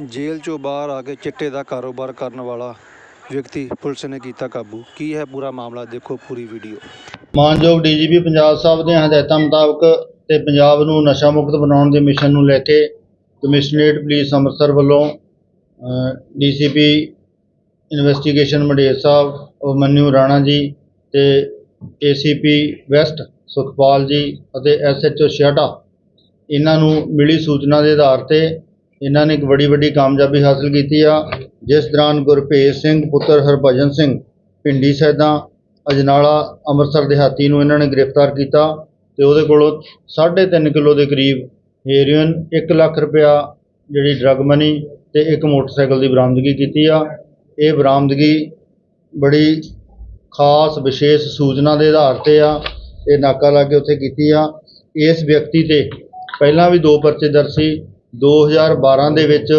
ਜੇਲ੍ਹ ਚੋਂ ਬਾਹਰ ਆ ਕੇ ਚਿੱਟੇ ਦਾ ਕਾਰੋਬਾਰ ਕਰਨ ਵਾਲਾ ਵਿਅਕਤੀ ਪੁਲਿਸ ਨੇ ਕੀਤਾ ਕਾਬੂ। ਕੀ ਹੈ ਪੂਰਾ ਮਾਮਲਾ? ਦੇਖੋ ਪੂਰੀ ਵੀਡੀਓ। ਮਾਨਯੋਗ ਡੀਜੀਪੀ ਪੰਜਾਬ ਸਾਹਿਬ ਦੇ ਹਦਾਇਤਾਂ ਮੁਤਾਬਕ ਤੇ ਪੰਜਾਬ ਨੂੰ ਨਸ਼ਾ ਮੁਕਤ ਬਣਾਉਣ ਦੇ ਮਿਸ਼ਨ ਨੂੰ ਲੈ ਕੇ ਕਮਿਸ਼ਨਰੇਟ ਪੁਲਿਸ ਅੰਮ੍ਰਿਤਸਰ ਵੱਲੋਂ ਡੀਸੀਪੀ ਇਨਵੈਸਟੀਗੇਸ਼ਨ ਮੰਡੇਰ ਸਾਹਿਬ ਅਭਿਮਨਿਊ ਰਾਣਾ ਜੀ ਤੇ ਏਸੀਪੀ ਵੈਸਟ ਸੁਖਪਾਲ ਜੀ ਅਤੇ ਐਸਐਚਓ ਛਿਆਟਾ ਇਹਨਾਂ ਨੂੰ ਮਿਲੀ ਸੂਚਨਾ ਦੇ ਆਧਾਰ ਤੇ ਇਹਨਾਂ ਨੇ ਇੱਕ ਬੜੀ ਵੱਡੀ ਕਾਮਯਾਬੀ ਹਾਸਲ ਕੀਤੀ ਆ, ਜਿਸ ਦੌਰਾਨ ਗੁਰਭੇਜ ਸਿੰਘ, ਪੁੱਤਰ ਹਰਭਜਨ ਸਿੰਘ, ਪਿੰਡੀ ਸੈਦਾ, ਅਜਨਾਲਾ, ਅੰਮ੍ਰਿਤਸਰ ਦਿਹਾਤੀ ਨੂੰ ਇਹਨਾਂ ਨੇ ਗ੍ਰਿਫਤਾਰ ਕੀਤਾ ਤੇ ਉਹਦੇ ਕੋਲੋਂ 3.5 ਕਿਲੋ ਦੇ ਕਰੀਬ ਹੈਰੋਇਨ 1 ਲੱਖ ਰੁਪਇਆ ਜਿਹੜੀ ਡਰਗ ਮਨੀ ਤੇ ਇੱਕ ਮੋਟਰਸਾਈਕਲ ਦੀ ਬਰਾਮਦਗੀ ਕੀਤੀ ਆ। ਇਹ ਬਰਾਮਦਗੀ ਬੜੀ ਖਾਸ, ਵਿਸ਼ੇਸ਼ ਸੂਚਨਾ ਦੇ ਆਧਾਰ ਤੇ ਆ, ਇਹ ਨਾਕਾ ਲਾ ਕੇ ਉੱਥੇ ਕੀਤੀ ਆ। ਇਸ ਵਿਅਕਤੀ ਤੇ ਪਹਿਲਾਂ ਵੀ ਦੋ ਪਰਚੇ ਦਰਜ ਸੀ 2012 ਦੇ ਵਿੱਚ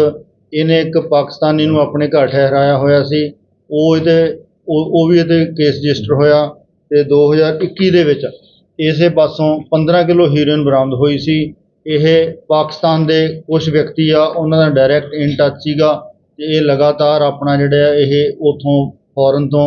ਇਹਨੇ ਇੱਕ ਪਾਕਿਸਤਾਨੀ ਨੂੰ ਆਪਣੇ ਘਰ ਠਹਿਰਾਇਆ ਹੋਇਆ ਸੀ। ਉਹ ਇਹਦੇ, ਉਹ ਉਹ ਵੀ ਇਹਦੇ ਕੇਸ ਰਜਿਸਟਰ ਹੋਇਆ ਤੇ 2021 ਦੇ ਵਿੱਚ ਇਸੇ ਪਾਸੋਂ 15 ਕਿਲੋ ਹੀਰੋਇਨ ਬਰਾਮਦ ਹੋਈ ਸੀ। ਇਹ ਪਾਕਿਸਤਾਨ ਦੇ ਕੁਝ ਵਿਅਕਤੀ ਆ, ਉਹਨਾਂ ਦਾ ਡਾਇਰੈਕਟ ਇਨ ਟੱਚ ਸੀਗਾ ਤੇ ਇਹ ਲਗਾਤਾਰ ਆਪਣਾ ਜਿਹੜਾ ਆ, ਇਹ ਉਥੋਂ ਫੋਰਨ ਤੋਂ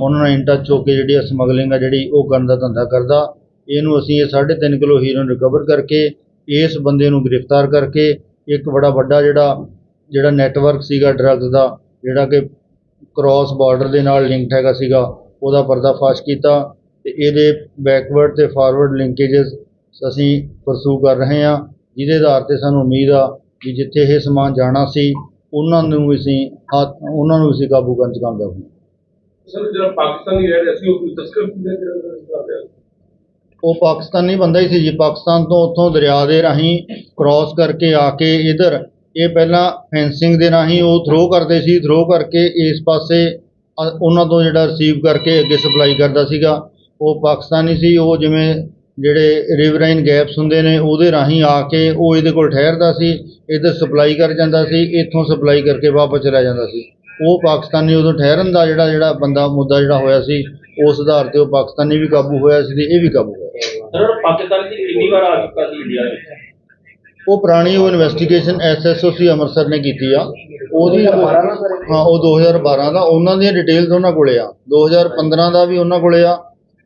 ਉਹਨਾਂ ਨਾਲ ਇਨ ਟੱਚ ਹੋ ਕੇ ਜਿਹੜੀ ਸਮਗਲਿੰਗ ਆ ਜਿਹੜੀ ਉਹ ਕਰਨ ਦਾ ਧੰਦਾ ਕਰਦਾ। ਇਹਨੂੰ ਅਸੀਂ ਇਹ 3.5 ਕਿਲੋ ਹੀਰੋਇਨ ਰਿਕਵਰ ਕਰਕੇ, ਇਸ ਬੰਦੇ ਨੂੰ ਗ੍ਰਿਫਤਾਰ ਕਰਕੇ ਇੱਕ ਬੜਾ ਵੱਡਾ ਜਿਹੜਾ ਜਿਹੜਾ ਨੈਟਵਰਕ ਸੀਗਾ ਡਰੱਗਸ ਦਾ, ਜਿਹੜਾ ਕਿ ਕ੍ਰਾਸ ਬਾਰਡਰ ਦੇ ਨਾਲ ਲਿੰਕਡ ਹੈਗਾ ਸੀਗਾ, ਉਹਦਾ ਪਰਦਾਫਾਸ਼ ਕੀਤਾ ਤੇ ਇਹਦੇ ਬੈਕਵਰਡ ਤੇ ਫਾਰਵਰਡ ਲਿੰਕੇजेस ਅਸੀਂ ਪਰਸੂ ਕਰ ਰਹੇ ਹਾਂ, ਜਿਹਦੇ ਆਧਾਰ ਤੇ ਸਾਨੂੰ ਉਮੀਦ ਆ ਕਿ ਜਿੱਥੇ ਇਹ ਸਮਾਨ ਜਾਣਾ ਸੀ, ਉਹਨਾਂ ਨੂੰ ਅਸੀਂ ਹੱਥ, ਉਹਨਾਂ ਨੂੰ ਅਸੀਂ ਕਾਬੂ ਕਰਨ ਚ ਕਾਮਯਾਬ ਹੋਏ ਸਰ, ਜਿਹੜਾ ਪਾਕਿਸਤਾਨੀ ਰਹਿ ਰਿਹਾ ਸੀ, ਉਹ ਕੋਈ ਤਸਕਰ ਕਿੰਨੇ ਦਿਨ ਦਾ ਉਹ ਪਾਕਿਸਤਾਨੀ ਬੰਦਾ ਹੀ ਸੀ ਜੀ, ਪਾਕਿਸਤਾਨ ਤੋਂ ਉੱਥੋਂ ਦਰਿਆ ਦੇ ਰਾਹੀਂ ਕ੍ਰਾਸ ਕਰਕੇ ਆ ਕੇ ਇਧਰ, ਇਹ ਪਹਿਲਾਂ ਫੈਂਸਿੰਗ ਦੇ ਰਾਹੀਂ ਉਹ ਥਰੋ ਕਰਦੇ ਸੀ ਥਰੋ ਕਰਕੇ ਇਸ ਪਾਸੇ ਅ- ਉਹਨਾਂ ਤੋਂ ਜਿਹੜਾ ਰਿਸੀਵ ਕਰਕੇ ਅੱਗੇ ਸਪਲਾਈ ਕਰਦਾ ਸੀਗਾ। ਉਹ ਪਾਕਿਸਤਾਨੀ ਸੀ, ਉਹ ਜਿਵੇਂ ਜਿਹੜੇ ਰਿਵਰਾਈਨ ਗੈਪਸ ਹੁੰਦੇ ਨੇ, ਉਹਦੇ ਰਾਹੀਂ ਆ ਕੇ ਉਹ ਇਹਦੇ ਕੋਲ ਠਹਿਰਦਾ ਸੀ, ਇੱਧਰ ਸਪਲਾਈ ਕਰ ਜਾਂਦਾ ਸੀ, ਇੱਥੋਂ ਸਪਲਾਈ ਕਰਕੇ ਵਾਪਸ ਚਲਾ ਜਾਂਦਾ ਸੀ। ਉਹ ਪਾਕਿਸਤਾਨੀ ਉਦੋਂ ਠਹਿਰਨ ਦਾ ਜਿਹੜਾ ਜਿਹੜਾ ਬੰਦਾ, ਮੁੱਦਾ ਜਿਹੜਾ ਹੋਇਆ ਸੀ, ਉਸ ਆਧਾਰ ਤੇ ਉਹ ਪਾਕਿਸਤਾਨੀ ਵੀ ਕਾਬੂ ਹੋਇਆ ਸੀ ਤੇ ਇਹ ਵੀ ਕਾਬੂ ਹੋਇਆ। ਸਰ ਉਹ ਪਾਕਿਸਤਾਨ ਦੀ ਕਿੰਨੀ ਵਾਰ ਆ ਚੁੱਕਾ ਸੀ ਇੰਡੀਆ ਵਿੱਚ? ਉਹ ਪੁਰਾਣੀ ਉਹ ਇਨਵੈਸਟੀਗੇਸ਼ਨ ਐਸਐਸਓਸੀ ਅੰਮ੍ਰਿਤਸਰ ਨੇ ਕੀਤੀ ਆ। ਉਹਦੀ ਹਾਂ ਉਹ 2012 ਦਾ। ਉਹਨਾਂ ਦੀਆਂ ਡਿਟੇਲਸ ਉਹਨਾਂ ਕੋਲੇ ਆ। 2015 ਦਾ ਵੀ ਉਹਨਾਂ ਕੋਲੇ ਆ।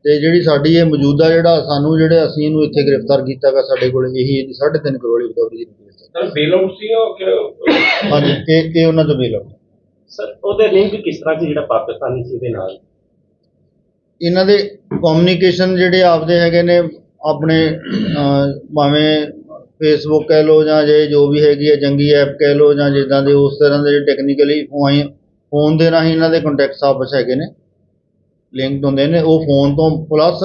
ਤੇ ਜਿਹੜੀ ਸਾਡੀ ਇਹ ਮੌਜੂਦਾ ਜਿਹੜਾ ਸਾਨੂੰ ਜਿਹੜੇ ਅਸੀਂ ਇਹਨੂੰ ਇੱਥੇ ਗ੍ਰਿਫਤਾਰ ਕੀਤਾਗਾ ਸਾਡੇ ਕੋਲੇ ਇਹੀ ਇਹਦੀ 3.5 ਕਰੋੜ ਦੀ ਰਿਕਵਰੀ ਦੀ। ਸਰ ਬੇਲ ਆਊਟ ਸੀ ਉਹ ਕਿ ਹਾਂਜੀ ਇਹ ਇਹ ਉਹਨਾਂ ਤੋਂ ਬਿਲ ਸਰ ਉਹਦੇ ਲਿੰਕ ਕਿਸ ਤਰ੍ਹਾਂ ਸੀ ਜਿਹੜਾ ਪਾਕਿਸਤਾਨੀ ਸੀ ਦੇ ਨਾਲ? ਇਹਨਾਂ ਦੇ ਕਮਿਊਨੀਕੇਸ਼ਨ ਜਿਹੜੇ ਆਪਦੇ ਹੈਗੇ ਨੇ, ਆਪਣੇ ਭਾਵੇਂ ਫੇਸਬੁੱਕ ਕਹਿ ਲਓ ਜਾਂ ਜੇ ਜੋ ਵੀ ਹੈਗੀ ਹੈ, ਜੰਗੀ ਐਪ ਕਹਿ ਲਓ ਜਾਂ ਜਿੱਦਾਂ ਦੇ ਉਸ ਤਰ੍ਹਾਂ ਦੇ ਟੈਕਨੀਕਲੀ ਫੋਨ ਦੇ ਰਾਹੀਂ ਇਹਨਾਂ ਦੇ ਕੰਟੈਕਟਸ ਆਪਸ ਹੈਗੇ ਨੇ ਲਿੰਕਡ ਹੁੰਦੇ ਨੇ। ਉਹ ਫੋਨ ਤੋਂ ਪਲੱਸ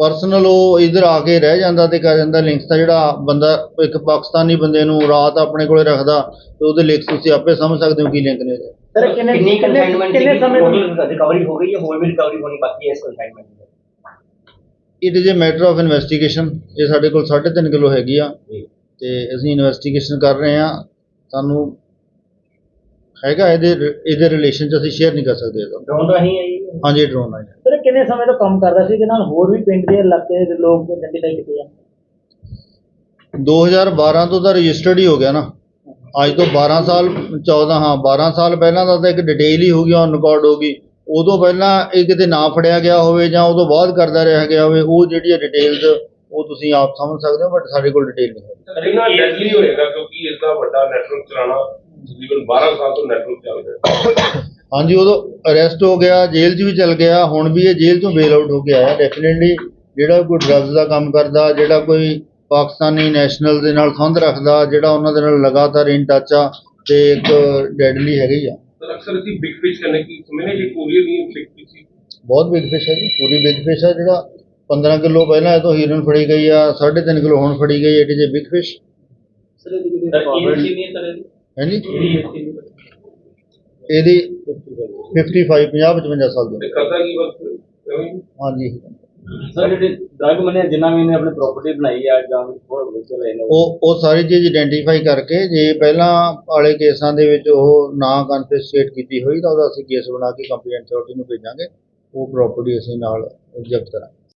ਪਰਸਨਲ ਉਹ ਇਧਰ ਆ ਕੇ ਰਹਿ ਜਾਂਦਾ ਤੇ ਕਰ ਜਾਂਦਾ ਲਿੰਕਸ ਦਾ ਜਿਹੜਾ ਬੰਦਾ ਇੱਕ ਪਾਕਿਸਤਾਨੀ ਬੰਦੇ ਨੂੰ ਰਾਤ ਆਪਣੇ ਕੋਲੇ ਰੱਖਦਾ ਤੇ ਉਹਦੇ ਲਿੰਕਸ ਤੁਸੀਂ ਆਪੇ ਸਮਝ ਸਕਦੇ ਹੋ ਕੀ ਲਿੰਕ ਨੇ। ਸਰ ਕਿੰਨੇ ਕਿੰਨੀ? ਸਮੇਂ Total ਰਿਕਵਰੀ ਹੋ ਗਈ ਹੈ ਹੋਰ ਵੀ ਰਿਕਵਰੀ ਹੋਣੀ ਬਾਕੀ ਹੈ ਇਸ confinement the it is a matter of investigation ਇਹ ਸਾਡੇ ਕੋਲ 3.5 ਕਿਲੋ ਹੈਗੀ ਆ ਤੇ ਅਸੀਂ ਇਨਵੈਸਟੀਗੇਸ਼ਨ ਕਰ ਰਹੇ ਆ ਸਾਨੂੰ ਹੈਗਾ ਇਹਦੇ ਇਹਦੇ ਰਿਲੇਸ਼ਨ ਚ ਅਸੀਂ ਸ਼ੇਅਰ ਨਹੀਂ ਕਰ ਸਕਦੇ ਇਹਦਾ। ਡਰੋਨ ਰਾਹੀਂ ਹੈ ਜੀ? ਹਾਂਜੀ ਡਰੋਨ ਹੈ ਸਰ ਕਿੰਨੇ ਸਮੇਂ ਤੋਂ ਕੰਮ ਕਰਦਾ ਸੀ? ਕਿ ਨਾਲ ਹੋਰ ਵੀ ਪਿੰਡ ਦੇ ਇਲਾਕੇ ਦੇ ਲੋਕ ਆਇਡੈਂਟੀਫਾਈ ਕੀਤੇ ਆ? 2012 ਤੋਂ ਤਾਂ ਰਜਿਸਟਰਡ ਹੀ ਹੋ ਗਿਆ ਨਾ। ਅੱਜ ਤੋਂ 12 ਸਾਲ 14 ਹਾਂ 12 ਸਾਲ ਪਹਿਲਾਂ ਦਾ ਤਾਂ ਇੱਕ ਡਿਟੇਲ ਹੀ ਹੋ ਗਈ ਔਨ ਰਿਕਾਰਡ ਹੋ ਗਈ। ਉਦੋਂ ਪਹਿਲਾਂ ਇਹ ਕਿਤੇ ਨਾ ਫੜਿਆ ਗਿਆ ਹੋਵੇ ਜਾਂ ਉਦੋਂ ਬਾਅਦ ਕਰਦਾ ਰਿਹਾ ਗਿਆ ਹੋਵੇ ਉਹ ਜਿਹੜੀ ਡਿਟੇਲਸ ਉਹ ਤੁਸੀਂ ਆਪ ਸਮਝ ਸਕਦੇ ਹੋ ਬਟ ਸਾਡੇ ਕੋਲ ਡਿਟੇਲ ਨਹੀਂ ਹੈ। ਸਰ ਇਹਨਾਂ ਡੈਡਲੀ ਹੋਏਗਾ ਕਿਉਂਕਿ ਇਸ ਦਾ ਵੱਡਾ ਨੈਟਵਰਕ ਚਲਾਉਣਾ ਤਕਰੀਬਨ 12 ਸਾਲ ਤੋਂ ਨੈਟਵਰਕ ਚੱਲ ਰਿਹਾ। ਹਾਂਜੀ ਉਦੋਂ ਅਰੈਸਟ ਹੋ ਗਿਆ ਜੇਲ੍ਹ 'ਚ ਵੀ ਚਲ ਗਿਆ ਹੁਣ ਵੀ ਇਹ ਜੇਲ੍ਹ ਤੋਂ ਬੇਲ ਆਊਟ ਹੋ ਕੇ ਆਇਆ ਡੈਫੀਨਿਟਲੀ ਜਿਹੜਾ ਕੋਈ ਡਰੱਗਸ ਦਾ ਕੰਮ ਕਰਦਾ ਜਿਹੜਾ ਕੋਈ ਪਾਕਿਸਤਾਨੀ ਨੈਸ਼ਨਲ ਦੇ ਨਾਲ ਸੰਬੰਧ ਰੱਖਦਾ ਜਿਹੜਾ ਉਹਨਾਂ ਦੇ ਨਾਲ ਲਗਾਤਾਰ ਇਨ ਟੱਚ ਆ ਤੇ ਇੱਕ ਡੈਡਲੀ ਹੈਗੀ ਆ। ਸਰ ਅਕਸਰ ਅਸੀਂ ਬਿਗ ਫਿਸ਼ ਕਰਨੇ ਕੀ ਸਮਝਨੇ ਕਿ ਕੋਰੀਅਰ ਨਹੀਂ ਬਿਗ ਫਿਸ਼ ਸੀ। ਬਹੁਤ ਬਿਗ ਫਿਸ਼ ਹੈ ਜੀ ਪੂਰੀ ਬਿਗ ਫਿਸ਼ ਹੈ ਜਿਹੜਾ 15 ਕਿਲੋ ਪਹਿਲਾਂ ਇਹ ਤੋਂ ਹੀਰਨ ਫੜੀ ਗਈ ਆ 3.5 ਕਿਲੋ ਹੁਣ ਫੜੀ ਗਈ it is a big fish sir ਇਹਦੀ ਸਰ ਇਹ ਸੀ ਨਹੀਂ ਸਰ ਹੈ ਜੀ ਇਹਦੀ ਇਹਦੀ 55 50 55 ਸਾਲ ਦੀ। ਕਰਦਾ ਕੀ ਬਸ? ਹਾਂਜੀ। ਸਰ ਜਿਹੜੇ ਡਰਗ ਮਨੇ ਜਿਨ੍ਹਾਂ ਵੀ ਨੇ ਆਪਣੀ ਪ੍ਰਾਪਰਟੀ ਬਣਾਈ ਆ ਜਾਂ ਹੋਰ ਵਿੱਚ ਰਹੇ ਨੇ ਉਹ ਉਹ ਸਾਰੀ ਚੀਜ਼ ਆਇਡੈਂਟੀਫਾਈ ਕਰਕੇ ਜੇ ਪਹਿਲਾਂ ਵਾਲੇ ਕੇਸਾਂ ਦੇ ਵਿੱਚ ਉਹ ਨਾ ਕਨਫਿਸਕੇਟ ਕੀਤੀ ਹੋਈ ਤਾਂ ਉਹਦਾ ਅਸੀਂ ਕੇਸ ਬਣਾ ਕੇ ਕੰਪਲੇਂਟ ਅਥਾਰਟੀ ਨੂੰ ਭੇਜਾਂਗੇ। ਉਹ ਪ੍ਰਾਪਰਟੀ ਅਸੀਂ ਨਾਲ ਜ਼ਬਤ ਕਰਾਂਗੇ।